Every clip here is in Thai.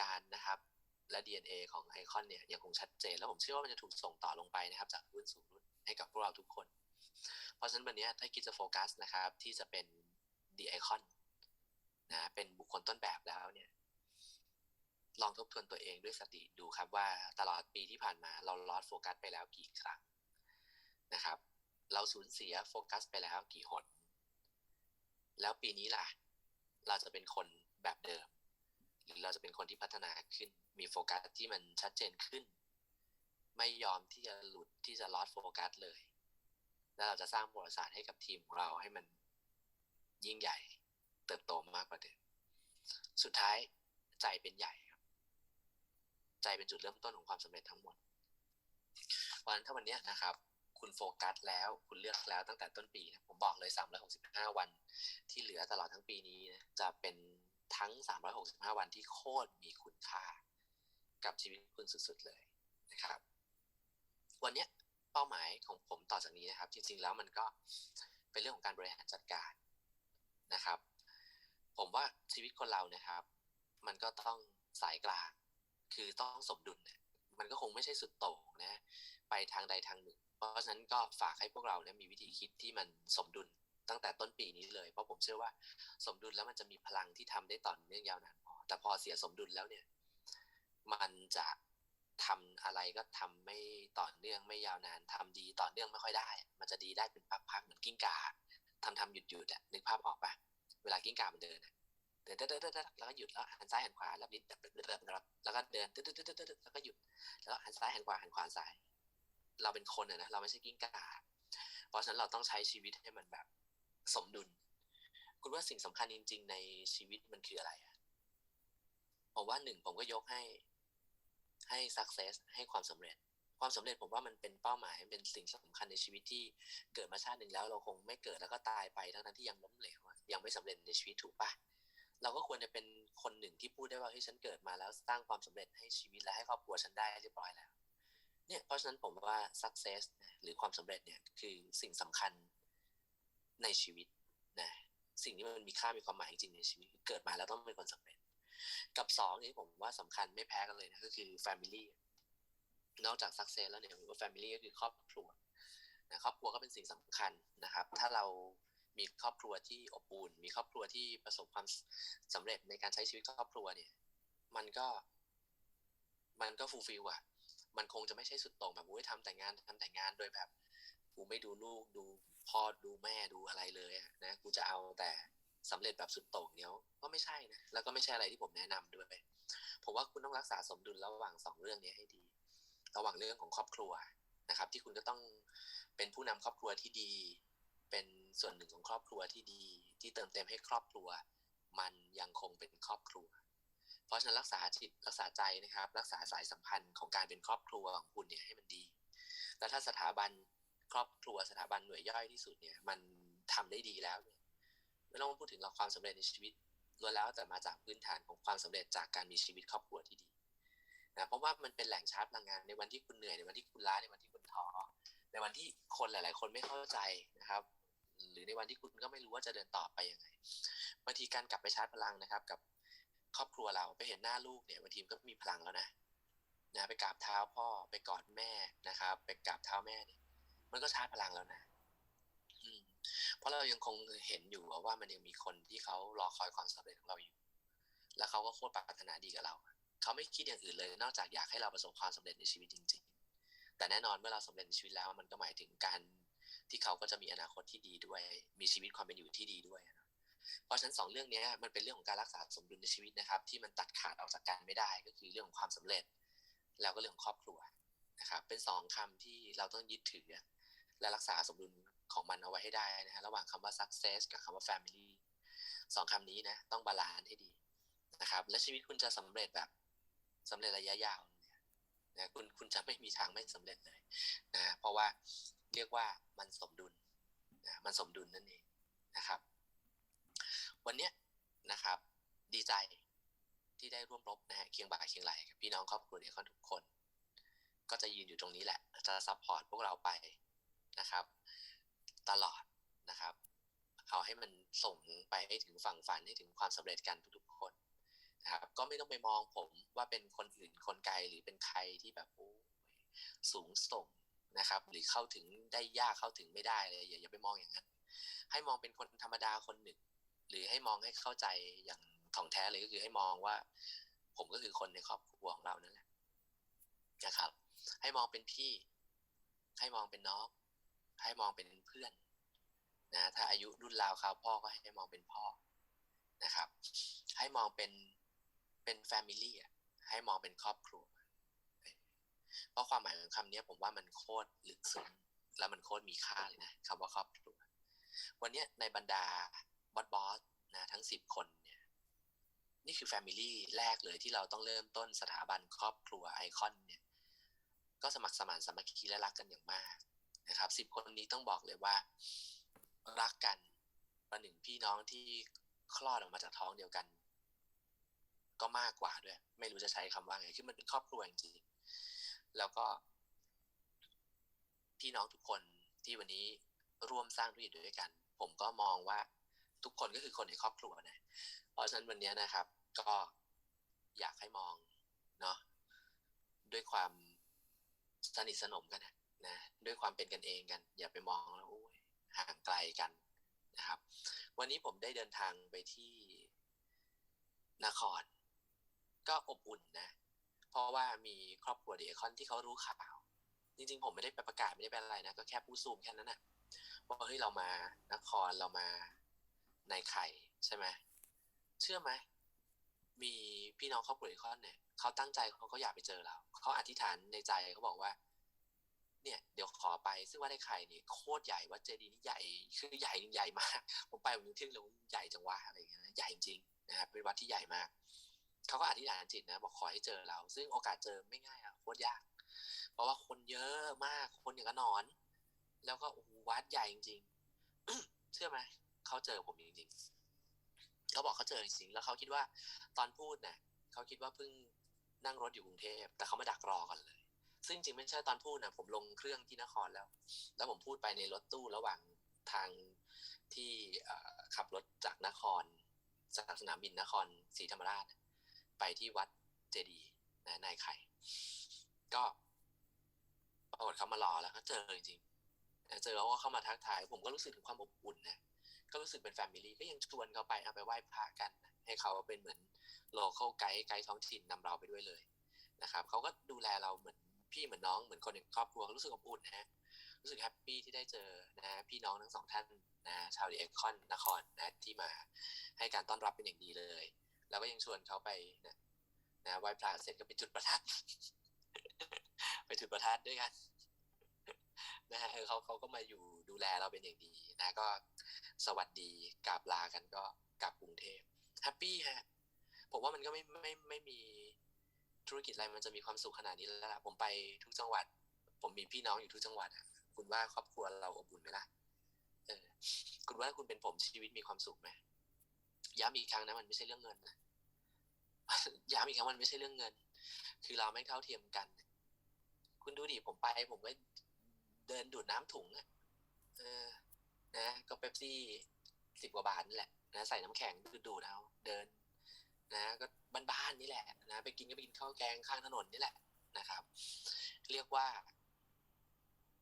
การนะครับ และ DNA ของไอคอนเนี่ยยังคงชัดเจน แล้วผมเชื่อว่ามันจะถูกส่งต่อลงไปนะครับ จากรุ่นสู่รุ่นให้กับพวกเราทุกคน เพราะฉะนั้นวันนี้ถ้าคิดจะโฟกัสนะครับ ที่จะเป็น The Icon นะเป็นบุคคลต้นแบบแล้วเนี่ย ลองทบทวนตัวเองด้วยสติดูครับว่าตลอดปีที่ผ่านมาเราลอดโฟกัสไปแล้วกี่ครั้งนะครับ เราสูญเสียโฟกัสไปแล้วกี่หนแล้วปีนี้ล่ะ เราจะเป็นคนแบบเดิม หรือเราจะเป็นคนที่พัฒนาขึ้น มีโฟกัสที่มันชัดเจนขึ้น ไม่ยอมที่จะหลุดที่จะลอดโฟกัสเลย แล้วเราจะสร้างประวัติศาสตร์ให้กับทีมของเราให้มันยิ่งใหญ่ เติบโตมากกว่าเดิมสุดท้ายใจเป็นใหญ่ครับ ใจเป็นจุดเริ่มต้นของความสำเร็จทั้งหมดเพราะฉะนั้นถ้าวันนี้นะครับ คุณโฟกัสแล้วคุณเลือกแล้วตั้งแต่ต้นปีนะผมบอกเลย365วันที่เหลือตลอดทั้งปีนี้นะจะเป็น ทั้ง 365 วันที่โคตรมีคุณค่า กับชีวิตคุณสุดๆเลยนะครับ วันนี้เป้าหมายของผมต่อจากนี้นะครับ จริงๆแล้วมันก็เป็นเรื่องของการบริหารจัดการนะครับ ผมว่าชีวิตคนเรานะครับ มันก็ต้องสายกลางคือต้องสมดุลเนี่ยมันก็คงไม่ใช่สุดโต่งนะ ไปทางใดทางหนึ่ง เพราะฉะนั้นก็ฝากให้พวกเราเนี่ยมีวิธีคิดที่มันสมดุล ตั้งแต่ต้นปีนี้เลย เพราะผมเชื่อว่าสมดุลแล้วมันจะมีพลังที่ทำได้ต่อเนื่องยาวนานพอแต่พอเสียสมดุลแล้วเนี่ย มันจะทำอะไรก็ทำไม่ต่อเนื่องไม่ยาวนานทำดีต่อเนื่องไม่ค่อยได้ มันจะดีได้เป็นพักๆเหมือนกิ้งก่าทำทำหยุดหยุดอะนึกภาพออกปะเวลากิ้งก่ามันเดินเดินเดินเดินแล้วก็หยุดแล้วหันซ้ายหันขวาแล้วนิดแล้วก็เดินเดตึ๊ดตึ๊ดตึ๊ดแล้วก็หยุด แล้วหันซ้ายหันขวาหันขวาซ้าย เราเป็นคนอะนะเราไม่ใช่กิ้งก่าเพราะฉะนั้นเราต้องใช้ชีวิตให้มันแบบ สมดุล คุณว่าสิ่งสำคัญจริง ๆ ในชีวิตมันคืออะไรอะผมว่าหนึ่งผมก็ยกให้ให้ success ให้ความสำเร็จ ความสำเร็จผมว่ามันเป็นเป้าหมายเป็นสิ่งสำคัญในชีวิตที่เกิดมาชาติหนึ่งแล้วเราคงไม่เกิดแล้วก็ตายไปทั้งนั้นที่ยังล้มเหลวยังไม่สำเร็จในชีวิตถูกปะเราก็ควรจะเป็นคนหนึ่งที่พูดได้ว่าเฮ้ยฉันเกิดมาแล้วสร้างความสำเร็จให้ชีวิตและให้ครอบครัวฉันได้เรียบร้อยแล้วเนี่ยเพราะฉะนั้นผมว่า success หรือความสำเร็จเนี่ยคือสิ่งสำคัญ ในชีวิตนะสิ่งที่มันมีค่ามีความหมายจริงในชีวิตเกิดมาแล้วต้องเป็นคนสำเร็จ กับสองนี่ผมว่าสำคัญไม่แพ้กันเลยนะก็คือ family นอกจาก success แล้วเนี่ยผมว่า family ก็คือครอบครัวนะครอบครัวก็เป็นสิ่งสำคัญนะครับ ถ้าเรามีครอบครัวที่อบอุ่น มีครอบครัวที่ประสบความสำเร็จในการใช้ชีวิตครอบครัวเนี่ย มันก็ มันก็ฟูลฟิลอะมันคงจะไม่ใช่สุดโต่งแบบอุ้ยทำแต่งานทำแต่งงานโดยแบบกูไม่ดูลูกดู พ่อดูแม่ดูอะไรเลยอะนะกูจะเอาแต่สำเร็จแบบสุดโต่งเนี้ยก็ไม่ใช่นะแล้วก็ไม่ใช่อะไรที่ผมแนะนำด้วยผมว่าคุณต้องรักษาสมดุลระหว่างสองเรื่องนี้ให้ดี ระหว่างเรื่องของครอบครัวนะครับ ที่คุณก็ต้องเป็นผู้นำครอบครัวที่ดี เป็นส่วนหนึ่งของครอบครัวที่ดี ที่เติมเต็มให้ครอบครัว มันยังคงเป็นครอบครัว เพราะฉะนั้นรักษาจิตรักษาใจนะครับ รักษาสายสัมพันธ์ของการเป็นครอบครัวของคุณเนี่ยให้มันดี แล้วถ้าสถาบัน ครอบครัวสถาบันหน่วยย่อยที่สุดเนี่ย มันทำได้ดีแล้วเนี่ยไม่ต้องพูดถึงเราความสำเร็จในชีวิตล้วนแล้วแต่มาจากพื้นฐานของความสำเร็จจากการมีชีวิตครอบครัวที่ดีนะเพราะว่ามันเป็นแหล่งชาร์จพลังงานในวันที่คุณเหนื่อยในวันที่คุณล้าในวันที่คุณท้อในวันที่คนหลาย ๆ คนไม่เข้าใจนะครับ หรือในวันที่คุณก็ไม่รู้ว่าจะเดินต่อไปยังไงบางทีการกลับไปชาร์จพลังนะครับ กับครอบครัวเราไปเห็นหน้าลูกเนี่ยบางทีก็มีพลังแล้วนะนะไปกราบเท้าพ่อไปกอดแม่นะครับ ไปกราบเท้าแม่เนี่ย มันก็ชาร์จพลังแล้วนะเพราะเรายังคงเห็นอยู่ว่ามันยังมีคนที่เขารอคอยความสำเร็จของเราอยู่ แล้วเขาก็โคตรปรารถนาดีกับเรา เขาไม่คิดอย่างอื่นเลย นอกจากอยากให้เราประสบความสำเร็จในชีวิตจริง ๆ แต่แน่นอนเมื่อเราสำเร็จในชีวิตแล้ว มันก็หมายถึงการที่เขาก็จะมีอนาคตที่ดีด้วย มีชีวิตความเป็นอยู่ที่ดีด้วย เพราะฉะนั้นสองเรื่องนี้มันเป็นเรื่องของการรักษาสมดุลในชีวิตนะครับ ที่มันตัดขาดออกจากกันไม่ได้ ก็คือเรื่องของความสำเร็จ แล้วก็เรื่องของครอบครัวนะครับ เป็นสองคำที่เราต้องยึดถือ และรักษาสมดุลของมันเอาไว้ให้ได้นะฮะระหว่างคำว่า success กับคำว่า family สองคำนี้นะ ต้องบาลานซ์ให้ดีนะครับ และชีวิตคุณจะสำเร็จแบบสำเร็จระยะยาวเนี่ยนะคุณคุณจะไม่มีทางไม่สำเร็จเลยนะเพราะว่าเรียกว่ามันสมดุลนะมันสมดุลนั่นเองนะครับ วันนี้นะครับ ดีใจที่ได้ร่วมรบนะฮะเคียงบ่าเคียงไหลกับพี่น้องครอบครัวเดียคอนทุกคน ก็จะยืนอยู่ตรงนี้แหละ จะซัพพอร์ตพวกเราไป นะครับ ตลอดนะครับ เอาให้มันส่งไปให้ถึงฝั่งฝันให้ถึงความสำเร็จกันทุกๆคนนะครับ ก็ไม่ต้องไปมองผมว่าเป็นคนอื่นคนไกลหรือเป็นใครที่แบบโอ้สูงส่งนะครับ หรือเข้าถึงได้ยากเข้าถึงไม่ได้เลยอย่าอย่าไปมองอย่างนั้น ให้มองเป็นคนธรรมดาคนหนึ่ง หรือให้มองให้เข้าใจอย่างถ่องแท้เลยก็คือให้มองว่า ผมก็คือคนในครอบครัวของเรานั่นแหละนะครับ ให้มองเป็นพี่ ให้มองเป็นน้อง ให้มองเป็นเพื่อนนะถ้าอายุรุ่นราวคราวพ่อก็ให้มองเป็นพ่อนะครับ ให้มองเป็นเป็นแฟมิลี่อะให้มองเป็นครอบครัว เพราะความหมายของคำนี้ผมว่ามันโคตรลึกซึ้งแล้วมันโคตรมีค่าเลยนะคำว่าครอบครัว วันนี้ในบรรดาบอสบอสนะทั้งสิบคนเนี่ยนี่คือแฟมิลี่แรกเลยที่เราต้องเริ่มต้นสถาบันครอบครัวไอคอนเนี่ย ก็สมัครสมานสามัคคีและรักกันอย่างมาก นะครับสิบคนนี้ต้องบอกเลยว่า รักกันประหนึ่งพี่น้องที่คลอดออกมาจากท้องเดียวกัน ก็มากกว่าด้วย ไม่รู้จะใช้คำว่าไงคือมันเป็นครอบครัวจริงแล้วก็ พี่น้องทุกคนที่วันนี้ร่วมสร้างธุรกิจด้วยกัน ผมก็มองว่าทุกคนก็คือคนในครอบครัวนะ เพราะฉะนั้นวันนี้นะครับ ก็อยากให้มองเนาะด้วยความสนิทสนมกันนะ นะด้วยความเป็นกันเองกัน อย่าไปมองแล้วโอ้ยห่างไกลกันนะครับ วันนี้ผมได้เดินทางไปที่นคร ก็อบอุ่นนะ เพราะว่ามีครอบครัวเดคอนที่เขารู้ข่าว จริงๆ ผมไม่ได้ไปประกาศไม่ได้เป็นอะไรนะ ก็แค่พูดซูมแค่นั้นนะว่าเฮ้ยเรามานครเรามาในไข่ใช่ไหมเชื่อไหมมีพี่น้องครอบครัวเดคอนเนี่ยเขาตั้งใจเขาเขาอยากไปเจอเราเขาอธิษฐานในใจเขาบอกว่า เนี่ยเดี๋ยวขอไปซึ่งว่าได้ไข่เนี่ยโคตรใหญ่วัดเจดีย์นี่ใหญ่คือใหญ่ใหญ่มากผมไปผมยังทึ่งเลยว่าใหญ่จังวะอะไรอย่างเงี้ยใหญ่จริงนะครับเป็นวัดที่ใหญ่มากเขาก็อธิษฐานจิตนะ บอกขอให้เจอเรา ซึ่งโอกาสเจอไม่ง่ายอะโคตรยาก เพราะว่าคนเยอะมากคนอย่างกับนอน แล้วก็โอ้โหวัดใหญ่จริงๆเชื่อไหมเขาเจอผมจริงๆเขาบอกเขาเจอจริงๆแล้วเขาคิดว่าตอนพูดเนี่ยเขาคิดว่าเพิ่งนั่งรถอยู่กรุงเทพแต่เขามาดักรอกันเลย ซึ่งจริงไม่ใช่ตอนพูดนะผมลงเครื่องที่นครแล้ว แล้วผมพูดไปในรถตู้ระหว่างทางที่ขับรถจากนครจากสนามบินนครศรีธรรมราช ไปที่วัดเจดีนะนายไข่ ก็ปรากฏเขามารอแล้วก็เจอจริงๆเจอแล้วก็เข้ามาทักทาย ผมก็รู้สึกถึงความอบอุ่นนะก็รู้สึกเป็นแฟมิลี่ก็ยังชวนเขาไปเอาไปไหว้พระกัน ให้เขาเป็นเหมือนโลเคอลไกด์ไกด์ท้องถิ่นนำเราไปด้วยเลยนะครับเขาก็ดูแลเราเหมือน พี่เหมือนน้องเหมือนคนในครอบครัวรู้สึกอบอุ่นนะรู้สึกแฮปปี้ที่ได้เจอนะพี่น้องทั้งสองท่านนะชาวดีเอ็กคอนนครนะที่มาให้การต้อนรับเป็นอย่างดีเลย แล้วก็ยังชวนเขาไปนะนะไหว้พระเสร็จก็ไปจุดประทัด ไปจุดประทัดด้วยกันนะฮะเขาเขาก็มาอยู่ดูแลเราเป็นอย่างดีนะก็สวัสดีกราบลากันก็กลับกรุงเทพแฮปปี้ฮะผมว่ามันก็ไม่ไม่ไม่มี ธุรกิจอะไรมันจะมีความสุขขนาดนี้แล้วล่ะผมไปทุกจังหวัด ผมมีพี่น้องอยู่ทุกจังหวัดอะคุณว่าครอบครัวเราอบอุ่นไหมล่ะเออ คุณว่าคุณเป็นผมชีวิตมีความสุขไหมย้ำอีกครั้งนะมันไม่ใช่เรื่องเงินนะย้ำอีกครั้งมันไม่ใช่เรื่องเงิน คือเราไม่เท่าเทียมกัน คุณดูดิผมไป ผมก็เดินดูดน้ำถุงอะเออ นะ ก็เป๊ปซี่สิบกว่าบาทนี่แหละ นะ ใส่น้ำแข็งดูดูดเอาเดิน นะ ก็ บ้านๆนี่แหละนะไปกินก็ไปกินข้าวแกงข้างถนนนี่แหละนะครับ เรียกว่า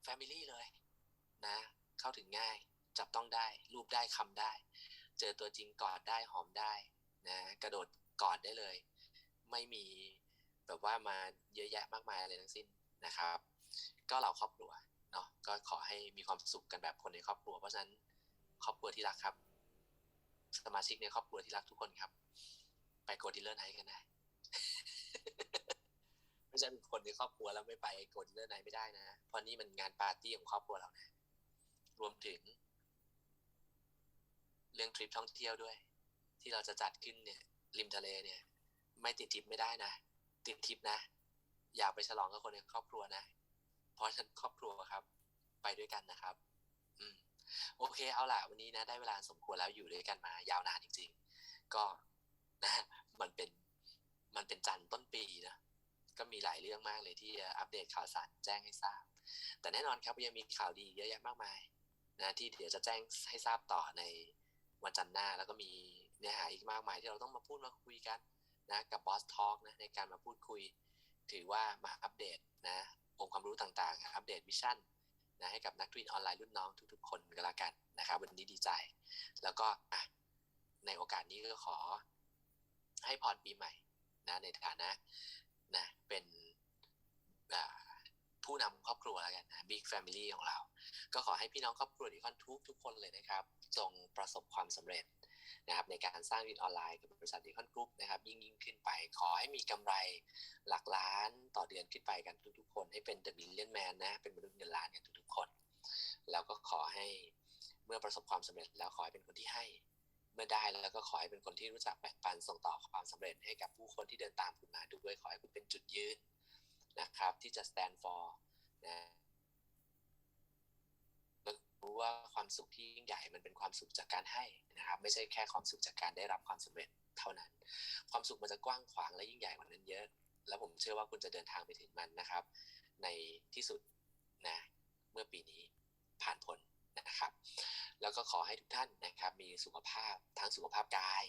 แฟมิลี่เลย นะ เข้าถึงง่ายจับต้องได้ รูปได้คำได้ เจอตัวจริงกอดได้หอมได้นะกระโดดกอดได้เลย ไม่มีแบบว่ามาเยอะแยะมากมายอะไรทั้งสิ้นนะครับ ก็เราครอบครัวเนาะก็ขอให้มีความสุขกันแบบคนในครอบครัว เพราะฉะนั้นครอบครัวที่รักครับ สมาชิกในครอบครัวที่รักทุกคนครับ ไปโกดิลเลอร์ไนท์กันได้ไม่ใช่เป็นคนในครอบครัวแล้วไม่ไปโกดิลเลอร์ไนท์ไม่ได้นะเพราะนี่มันงานปาร์ตี้ของครอบครัวเรานะรวมถึง เรื่องทริปท่องเที่ยวด้วย ที่เราจะจัดขึ้นเนี่ย ริมทะเลเนี่ย ไม่ติดทริปไม่ได้นะ ติดทริปนะ อยากไปฉลองกับคนในครอบครัวนะ เพราะฉะนั้นครอบครัวครับ ไปด้วยกันนะครับ อืมโอเคเอาล่ะ วันนี้นะ ได้เวลาสมควรแล้วอยู่ด้วยกันมายาวนานจริง ๆ ก็ นะมันเป็นมันเป็นจันต้นปีนะก็มีหลายเรื่องมากเลยที่อัปเดตข่าวสารแจ้งให้ทราบ แต่แน่นอนครับยังมีข่าวดีเยอะแยะมากมายนะที่เดี๋ยวจะแจ้งให้ทราบต่อในวันจันทร์หน้า แล้วก็มีเนื้อหาอีกมากมายที่เราต้องมาพูดมาคุยกันนะกับบอสทอ l k นะในการมาพูดคุย ถือว่ามาอัปเดตนะองค์ความรู้ต่างๆ อัปเดตวิชั่นนะให้กับนักธุรกิจออนไลน์รุ่นน้องทุกๆ คนก็แล้วกันนะครับวันนี้ดีใจ แล้วก็ในโอกาสนี้ก็ขอ ให้พรปีใหม่นะในฐานะนะเป็นผู้นำครอบครัวแล้วกันนะ Big Family ของเรา ก็ขอให้พี่น้องครอบครัวดีคอนทุกทุกคนเลยนะครับจงประสบความสำเร็จนะครับในการสร้างวินออนไลน์กับบริษัทดีคอนกรุ๊ปนะครับยิ่งยิ่งขึ้นไป ขอให้มีกำไรหลักล้านต่อเดือนขึ้นไปกันทุกๆ คน ให้เป็นเดอะมิลเลียนแมนนะเป็นมนุษย์เงินล้านกันทุกๆคน แล้วก็ขอให้เมื่อประสบความสำเร็จแล้วขอให้เป็นคนที่ให้ เมื่อได้แล้วก็ขอให้เป็นคนที่รู้จักแบ่งปันส่งต่อความสำเร็จให้กับผู้คนที่เดินตามคุณมาด้วยขอให้คุณเป็นจุดยืนนะครับ ที่จะ stand for นะรู้ว่าความสุขที่ยิ่งใหญ่มันเป็นความสุขจากการให้นะครับ ไม่ใช่แค่ความสุขจากการได้รับความสำเร็จเท่านั้น ความสุขมันจะกว้างขวางและยิ่งใหญ่กว่านั้นเยอะ แล้วผมเชื่อว่าคุณจะเดินทางไปถึงมันนะครับ ในที่สุดนะเมื่อปีนี้ผ่านพ้นนะครับ แล้วก็ขอให้ทุกท่านนะครับมีสุขภาพทั้งสุขภาพกาย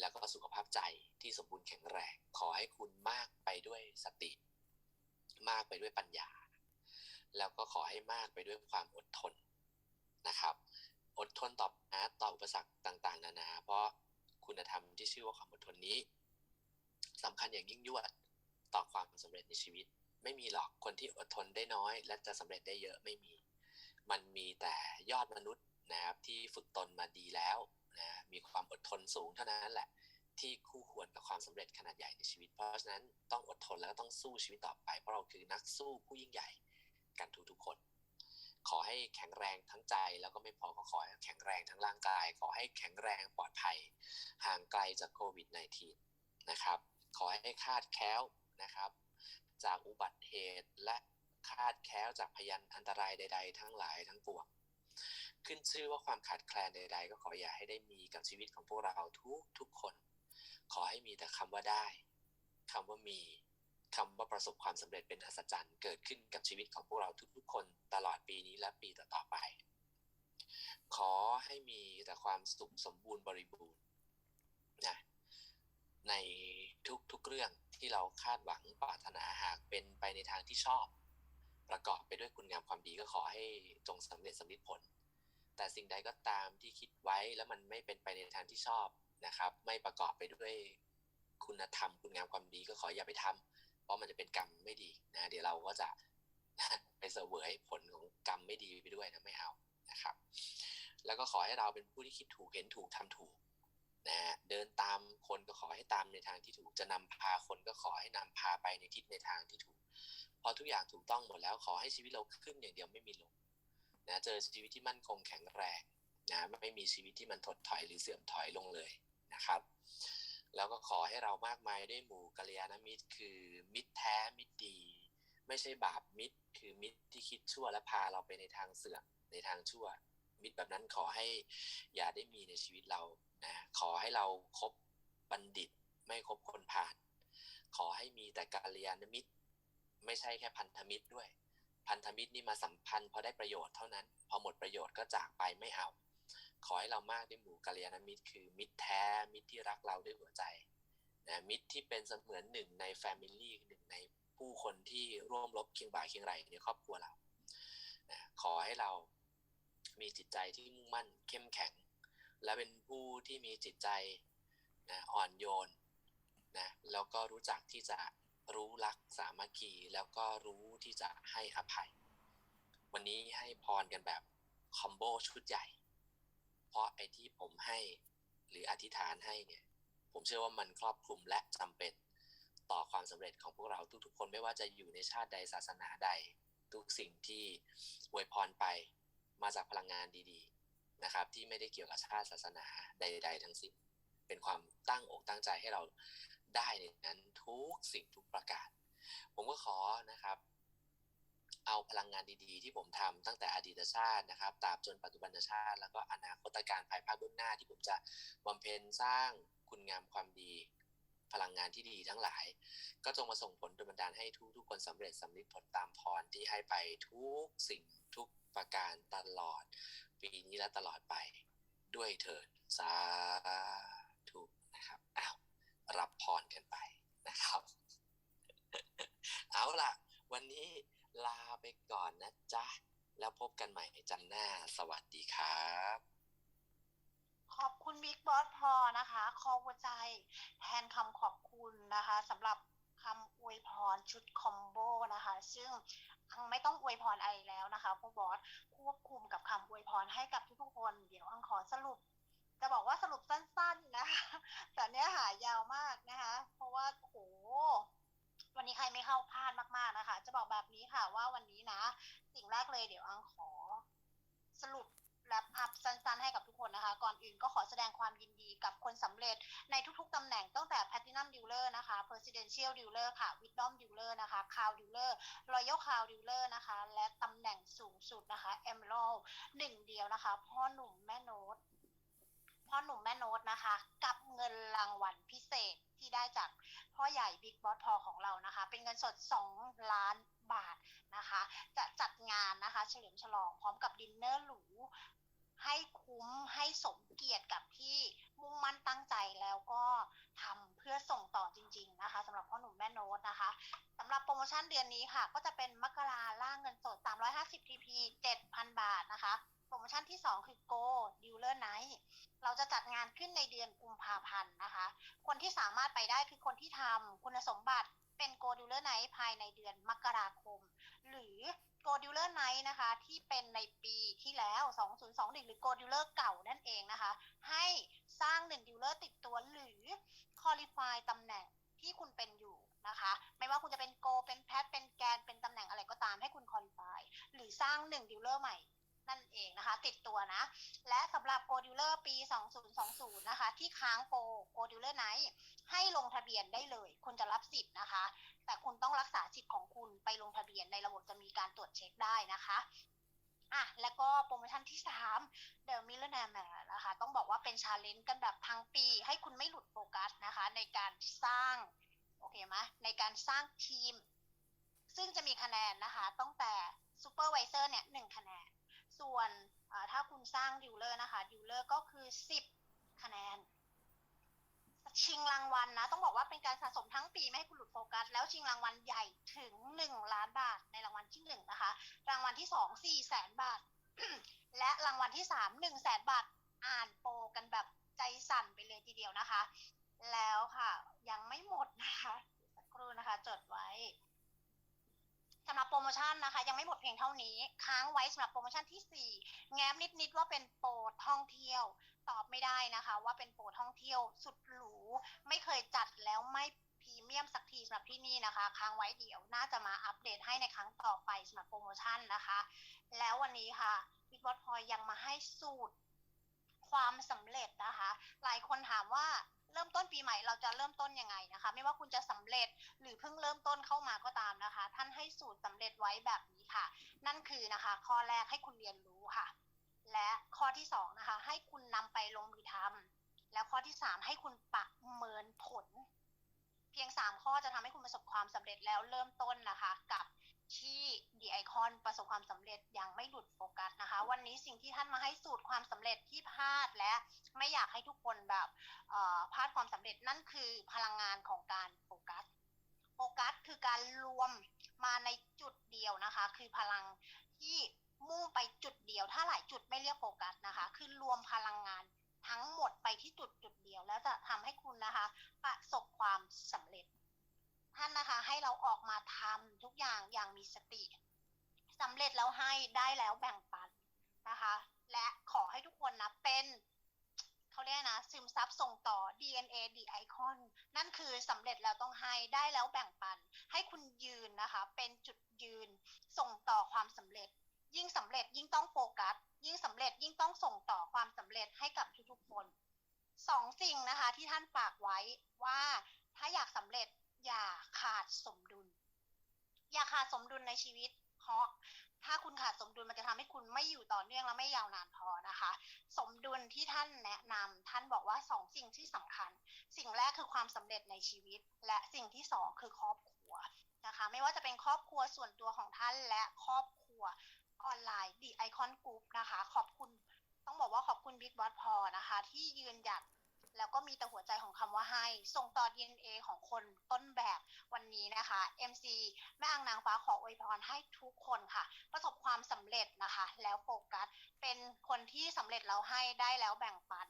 แล้วก็สุขภาพใจที่สมบูรณ์แข็งแรง ขอให้คุณมากไปด้วยสติ มากไปด้วยปัญญา แล้วก็ขอให้มากไปด้วยความอดทนนะครับ อดทนต่อนะต่ออุปสรรคต่างๆ นานา เพราะคุณธรรมที่ชื่อว่าความอดทนนี้สำคัญอย่างยิ่งยวดต่อความสำเร็จในชีวิต ไม่มีหรอกคนที่อดทนได้น้อย และจะสำเร็จได้เยอะไม่มี มันมีแต่ยอดมนุษย์ นะครับที่ฝึกตนมาดีแล้วนะมีความอดทนสูงเท่านั้นแหละ ที่คู่ควรกับความสำเร็จขนาดใหญ่ในชีวิต เพราะฉะนั้นต้องอดทนแล้วก็ต้องสู้ชีวิตต่อไป เพราะเราคือนักสู้ผู้ยิ่งใหญ่กันทุกๆคน ขอให้แข็งแรงทั้งใจแล้วก็ไม่พอก็ขอให้แข็งแรงทั้งร่างกาย ขอให้แข็งแรงปลอดภัย ห่างไกลจากโควิด -19 นะครับ ขอให้คาดแคล้วนะครับ จากอุบัติเหตุและคาดแคล้วจากพยันอันตรายใด ๆ ทั้งหลายทั้งปวง ขึ้นชื่อว่าความขาดแคลนใด ๆ ก็ขออย่าให้ได้มีกับชีวิตของพวกเราทุกทุกคน ขอให้มีแต่คำว่าได้คำว่ามีคำว่าประสบความสำเร็จเป็นอัศจรรย์เกิดขึ้นกับชีวิตของพวกเราทุกๆ คนตลอดปีนี้และปีต่อๆไป ขอให้มีแต่ความสุขสมบูรณ์บริบูรณ์นะในทุกๆเรื่องที่เราคาดหวังปรารถนาหากเป็นไปในทางที่ชอบ ประกอบไปด้วยคุณงามความดีก็ขอให้จงสำเร็จสำลิดผล แต่สิ่งใดก็ตามที่คิดไว้แล้วมันไม่เป็นไปในทางที่ชอบนะครับ ไม่ประกอบไปด้วยคุณธรรมคุณงามความดีก็ขออย่าไปทำเพราะมันจะเป็นกรรมไม่ดีนะ เดี๋ยวเราก็จะไปเสวยผลของกรรมไม่ดีไปด้วยนะไม่เอานะครับ แล้วก็ขอให้เราเป็นผู้ที่คิดถูกเห็นถูกทำถูกนะเดินตามคนก็ขอให้ตามในทางที่ถูกจะนำพาคนก็ขอให้นำพาไปในทิศในทางที่ถูกพอทุกอย่างถูกต้องหมดแล้วขอให้ชีวิตเราขึ้นอย่างเดียวไม่มีลง นะเจอชีวิตที่มั่นคงแข็งแรงนะไม่มีชีวิตที่มันถดถอยหรือเสื่อมถอยลงเลยนะครับ แล้วก็ขอให้เรามากมายด้วยหมู่กัลยาณมิตร คือมิตรแท้มิตรดี ไม่ใช่บาปมิตร คือมิตรที่คิดชั่วและพาเราไปในทางเสื่อมในทางชั่ว มิตรแบบนั้นขอให้อย่าได้มีในชีวิตเรานะขอให้เราครบบัณฑิต ไม่คบคนผ่าน ขอให้มีแต่กัลยาณมิตร ไม่ใช่แค่พันธมิตรด้วย พันธมิตรนี่มาสัมพันธ์พอได้ประโยชน์เท่านั้น พอหมดประโยชน์ก็จากไปไม่เอา ขอให้เรามากด้วยหมู่กัลยาณมิตร คือมิตรแท้มิตรที่รักเราด้วยหัวใจนะมิตรที่เป็นเสมือนหนึ่งในแฟมิลี่หนึ่งในผู้คนที่ร่วมรบเคียงบ่าเคียงไหลในครอบครัวเรานะขอให้เรามีจิตใจที่มุ่งมั่นเข้มแข็ง และเป็นผู้ที่มีจิตใจนะอ่อนโยนนะแล้วก็รู้จักที่จะ รู้รักสามัคคีแล้วก็รู้ที่จะให้อภัย วันนี้ให้พรกันแบบคอมโบชุดใหญ่ เพราะไอ้ที่ผมให้หรืออธิษฐานให้เนี่ย ผมเชื่อว่ามันครอบคลุมและจำเป็นต่อความสำเร็จของพวกเราทุกๆ คนไม่ว่าจะอยู่ในชาติใดศาสนาใด ทุกสิ่งที่อวยพรไปมาจากพลังงานดีๆนะครับ ที่ไม่ได้เกี่ยวกับชาติศาสนาใด ๆ ทั้งสิ้นเป็นความตั้งอกตั้งใจให้เรา ได้ในนั้นทุกสิ่งทุกประการผมก็ขอนะครับ เอาพลังงานดีๆ ที่ผมทำตั้งแต่อดีตชาตินะครับตราบจนปัจจุบันชาติ แล้วก็อนาคตการภายภาคเบื้องหน้าที่ผมจะบำเพ็ญสร้างคุณงามความดี พลังงานที่ดีทั้งหลาย ก็จงมาส่งผลดลบันดาลให้ทุกทุกคนสำเร็จสำลิดผลตามพรที่ให้ไปทุกสิ่งทุกประการตลอด ปีนี้และตลอดไปด้วยเถิดสาธุนะครับอ้าว รับพรกันไปนะครับ เอาล่ะ วันนี้ลาไปก่อนนะจ๊ะ แล้วพบกันใหม่ในจันหน้า สวัสดีครับ ขอบคุณบิ๊กบอสพอนะคะ ขอหัวใจแทนคำขอบคุณนะคะสำหรับคำอวยพรชุดคอมโบนะคะ ซึ่งอังไม่ต้องอวยพรอะไรแล้วนะคะพวกบอสควบคุมกับคำอวยพรให้กับทุกๆคน เดี๋ยวอังขอสรุป จะบอกว่าสรุปสั้นๆนะคะแต่เนื้อหายาวมากนะคะ เพราะว่าโหวันนี้ใครไม่เข้าพลาดมากๆนะคะ จะบอกแบบนี้ค่ะว่าวันนี้นะ สิ่งแรกเลยเดี๋ยวอังขอ สรุปแรปอัพสั้นๆให้กับทุกคนนะคะ ก่อนอื่นก็ขอแสดงความยินดีกับคนสำเร็จในทุกๆตำแหน่งตั้งแต่ Platinum Dealer นะคะ Presidential Dealer ค่ะ Wisdom Dealer นะคะ Crown Dealer Royal Crown Dealer นะคะ และตำแหน่งสูงสุดนะคะ Emerald หนึ่งเดียวนะคะ พ่อหนุ่มแม่โน้ต พ่อหนุ่มแม่โน้ตนะคะ กับเงินรางวัลพิเศษที่ได้จากพ่อใหญ่บิ๊กบอสพอของเรานะคะ เป็นเงินสด 2 ล้านบาทนะคะ จะจัดงานนะคะ เฉลิมฉลองพร้อมกับดินเนอร์หรูให้คุ้มให้สมเกียรติกับที่มุ่งมั่นตั้งใจแล้วก็ทำเพื่อส่งต่อจริง ๆ นะคะสำหรับพ่อหนุ่มแม่โน้ตนะคะสำหรับโปรโมชั่นเดือนนี้ค่ะ ก็จะเป็นมกราล่างเงินสด 350 TP 7,000 บาทนะคะ โปรโมชั่นที่ 2 คือ Go Dealer Night เราจะจัดงานขึ้นในเดือนกุมภาพันธ์นะคะ คนที่สามารถไปได้คือคนที่ทำคุณสมบัติเป็น Go Dealer Night ภายในเดือนมกราคม หรือ Go Dealer Night นะคะ ที่เป็นในปีที่แล้ว 2021 หรือ Go Dealer เก่านั่นเองนะคะ ให้สร้าง1 Dealer ติดตัวหรือ Qualify ตำแหน่งที่คุณเป็นอยู่นะคะ ไม่ว่าคุณจะเป็น Go เป็นแพท เป็นแกน เป็นตำแหน่งอะไรก็ตามให้คุณ Qualify หรือสร้าง1 Dealer ใหม่ นั่นเองนะคะ ติดตัวนะ และสำหรับ Go Dealer ปี 2020 นะคะ ที่ค้างโปร Go Dealer Night ให้ลงทะเบียนได้เลย คุณจะรับสิทธิ์นะคะ แต่คุณต้องรักษาสิทธิ์ของคุณไปลงทะเบียนในระบบจะมีการตรวจเช็คได้นะคะอะแล้วก็โปรโมชั่นที่3 The Millionaire นะคะ ต้องบอกว่าเป็นชาเลนจ์กันแบบทั้งปี ให้คุณไม่หลุดโฟกัสนะคะ ในการสร้าง โอเคไหมในการสร้างทีม ซึ่งจะมีคะแนนนะคะตั้งแต่ Supervisor เนี่ยหนึ่งคะแนน ส่วนถ้าคุณสร้างดิวเลอร์นะคะดิวเลอร์ก็คือ 10 คะแนน ชิงรางวัลนะ ต้องบอกว่าเป็นการสะสมทั้งปีไม่ให้คุณหลุดโฟกัส แล้วชิงรางวัลใหญ่ถึง 1 ล้านบาทในรางวัลที่ 1 นะคะ รางวัลที่ 2 4แสนบาท และรางวัลที่ 3 1แสนบาทอ่านโปรกันแบบใจสั่นไปเลยทีเดียวนะคะ แล้วค่ะยังไม่หมดนะคะสักครู่นะคะจดไว้ สำหรับโปรโมชั่นนะคะ ยังไม่หมดเพียงเท่านี้ ค้างไว้สำหรับโปรโมชั่นที่ 4 แง้มนิดๆว่าเป็นโปรท่องเที่ยว ตอบไม่ได้นะคะ ว่าเป็นโปรท่องเที่ยวสุดหรู ไม่เคยจัดแล้วไม่พรีเมียมสักทีสำหรับที่นี่นะคะ ค้างไว้เดี๋ยวน่าจะมาอัปเดตให้ในครั้งต่อไปสำหรับโปรโมชั่นนะคะ แล้ววันนี้ค่ะบิ๊กบอสพอยยังมาให้สูตรความสำเร็จนะคะ หลายคนถามว่า เริ่มต้นปีใหม่เราจะเริ่มต้นยังไงนะคะ ไม่ว่าคุณจะสำเร็จหรือเพิ่งเริ่มต้นเข้ามาก็ตามนะคะ ท่านให้สูตรสำเร็จไว้แบบนี้ค่ะ นั่นคือนะคะ ข้อแรกให้คุณเรียนรู้ค่ะ และข้อที่สองนะคะ ให้คุณนำไปลงมือทำแล้วข้อที่สามให้คุณประเมินผล เพียงสามข้อจะทำให้คุณประสบความสำเร็จแล้วเริ่มต้นนะคะ กับ ประสบความสำเร็จอย่างไม่หลุดโฟกัสนะคะ วันนี้สิ่งที่ท่านมาให้สูตรความสำเร็จที่พลาดและไม่อยากให้ทุกคนแบบพลาดความสำเร็จนั่นคือพลังงานของการโฟกัสโฟกัสคือการรวมมาในจุดเดียวนะคะ คือพลังที่มุ่งไปจุดเดียว ถ้าหลายจุดไม่เรียกโฟกัสนะคะ คือรวมพลังงานทั้งหมดไปที่จุดจุดเดียว แล้วจะทำให้คุณนะคะ ประสบความสำเร็จ ท่านนะคะให้เราออกมาทำทุกอย่างอย่างมีสติ สำเร็จแล้วให้ได้แล้วแบ่งปันนะคะ และขอให้ทุกคนนะเป็นเขาเรียกนะซึมซับส่งต่อ DNA ดีไอคอนนั่นคือสำเร็จแล้วต้องให้ได้แล้วแบ่งปัน ให้คุณยืนนะคะ เป็นจุดยืนส่งต่อความสำเร็จ ยิ่งสำเร็จยิ่งต้องโฟกัส ยิ่งสำเร็จยิ่งต้องส่งต่อความสำเร็จให้กับทุกๆคนสองสิ่งนะคะที่ท่านฝากไว้ว่าถ้าอยากสำเร็จอย่าขาดสมดุล อย่าขาดสมดุลในชีวิต เพราะถ้าคุณขาดสมดุลมันจะทำให้คุณไม่อยู่ต่อเนื่องและไม่ยาวนานพอนะคะ สมดุลที่ท่านแนะนำท่านบอกว่าสองสิ่งที่สำคัญ สิ่งแรกคือความสำเร็จในชีวิต และสิ่งที่สองคือครอบครัวนะคะ ไม่ว่าจะเป็นครอบครัวส่วนตัวของท่านและครอบครัวออนไลน์ดีไอคอนกรุ๊ปนะคะ ขอบคุณต้องบอกว่าขอบคุณบิ๊กบอสพอนะคะ ที่ยืนหยัดแล้วก็มีแต่หัวใจของคำว่าให้ ส่งต่อ DNA ของคนต้น นะคะ MC แม่อังนางฟ้าขออวยพรให้ทุกคนค่ะ ประสบความสำเร็จนะคะ แล้วโฟกัสเป็นคนที่สำเร็จแล้วให้ได้แล้วแบ่งปัน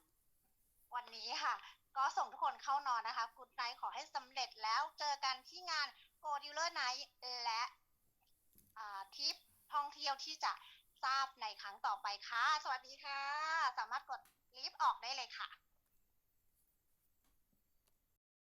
วันนี้ค่ะ ก็ส่งทุกคนเข้านอนนะคะกูดไนขอให้สำเร็จแล้วเจอกันที่งาน Go Dealer Night และทริปท่องเที่ยวที่จะทราบในครั้งต่อไปค่ะ สวัสดีค่ะ สามารถกดลิฟต์ออกได้เลยค่ะ